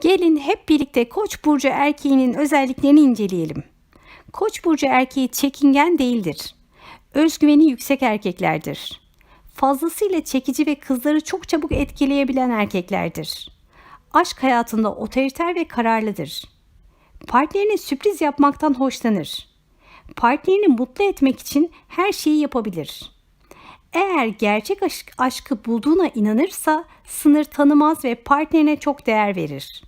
Gelin hep birlikte Koç burcu erkeğinin özelliklerini inceleyelim. Koç burcu erkeği çekingen değildir. Özgüveni yüksek erkeklerdir. Fazlasıyla çekici ve kızları çok çabuk etkileyebilen erkeklerdir. Aşk hayatında otoriter ve kararlıdır. Partnerine sürpriz yapmaktan hoşlanır. Partnerini mutlu etmek için her şeyi yapabilir. Eğer gerçek aşk, aşkı bulduğuna inanırsa sınır tanımaz ve partnerine çok değer verir.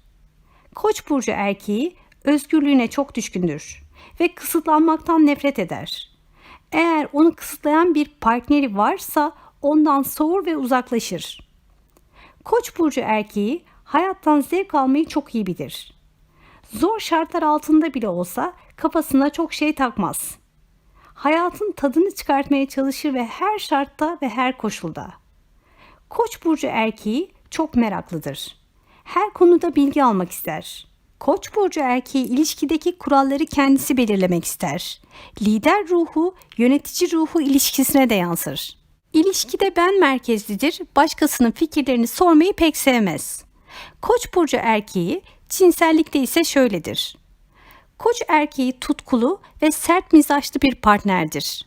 Koç burcu erkeği özgürlüğüne çok düşkündür ve kısıtlanmaktan nefret eder. Eğer onu kısıtlayan bir partneri varsa ondan soğur ve uzaklaşır. Koç burcu erkeği hayattan zevk almayı çok iyi bilir. Zor şartlar altında bile olsa kafasına çok şey takmaz. Hayatın tadını çıkartmaya çalışır ve her şartta ve her koşulda. Koç burcu erkeği çok meraklıdır. Her konuda bilgi almak ister. Koç burcu erkeği ilişkideki kuralları kendisi belirlemek ister. Lider ruhu, yönetici ruhu ilişkisine de yansır. İlişkide ben merkezlidir, başkasının fikirlerini sormayı pek sevmez. Koç burcu erkeği cinsellikte ise şöyledir. Koç erkeği tutkulu ve sert mizaçlı bir partnerdir.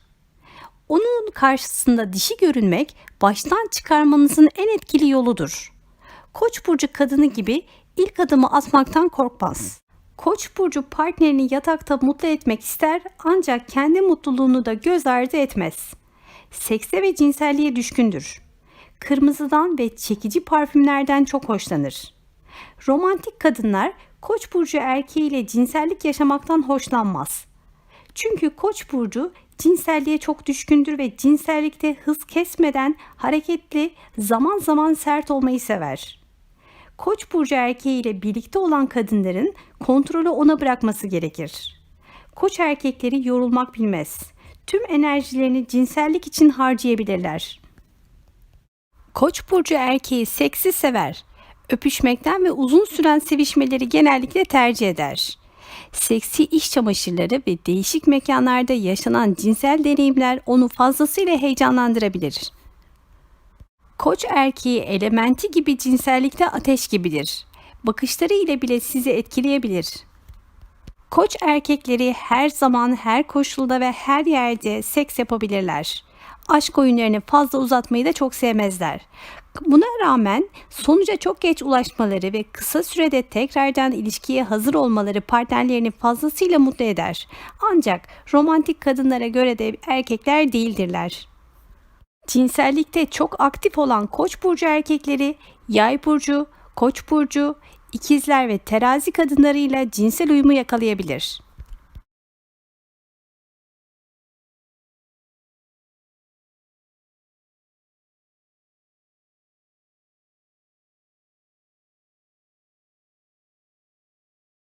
Onun karşısında dişi görünmek baştan çıkarmanızın en etkili yoludur. Koç burcu kadını gibi ilk adımı atmaktan korkmaz. Koç burcu partnerini yatakta mutlu etmek ister ancak kendi mutluluğunu da göz ardı etmez. Sekse ve cinselliğe düşkündür. Kırmızıdan ve çekici parfümlerden çok hoşlanır. Romantik kadınlar Koç burcu erkeğiyle cinsellik yaşamaktan hoşlanmaz. Çünkü Koç burcu cinselliğe çok düşkündür ve cinsellikte hız kesmeden hareketli, zaman zaman sert olmayı sever. Koç burcu erkeğiyle birlikte olan kadınların kontrolü ona bırakması gerekir. Koç erkekleri yorulmak bilmez. Tüm enerjilerini cinsellik için harcayabilirler. Koç burcu erkeği seksi sever. Öpüşmekten ve uzun süren sevişmeleri genellikle tercih eder. Seksi iş çamaşırları ve değişik mekanlarda yaşanan cinsel deneyimler onu fazlasıyla heyecanlandırabilir. Koç erkeği elementi gibi cinsellikte ateş gibidir. Bakışları ile bile sizi etkileyebilir. Koç erkekleri her zaman, her koşulda ve her yerde seks yapabilirler. Aşk oyunlarını fazla uzatmayı da çok sevmezler. Buna rağmen sonuca çok geç ulaşmaları ve kısa sürede tekrardan ilişkiye hazır olmaları partnerlerini fazlasıyla mutlu eder. Ancak romantik kadınlara göre de erkekler değildirler. Cinsellikte çok aktif olan Koç burcu erkekleri Yay burcu, Koç burcu, ikizler ve terazi kadınlarıyla cinsel uyumu yakalayabilir.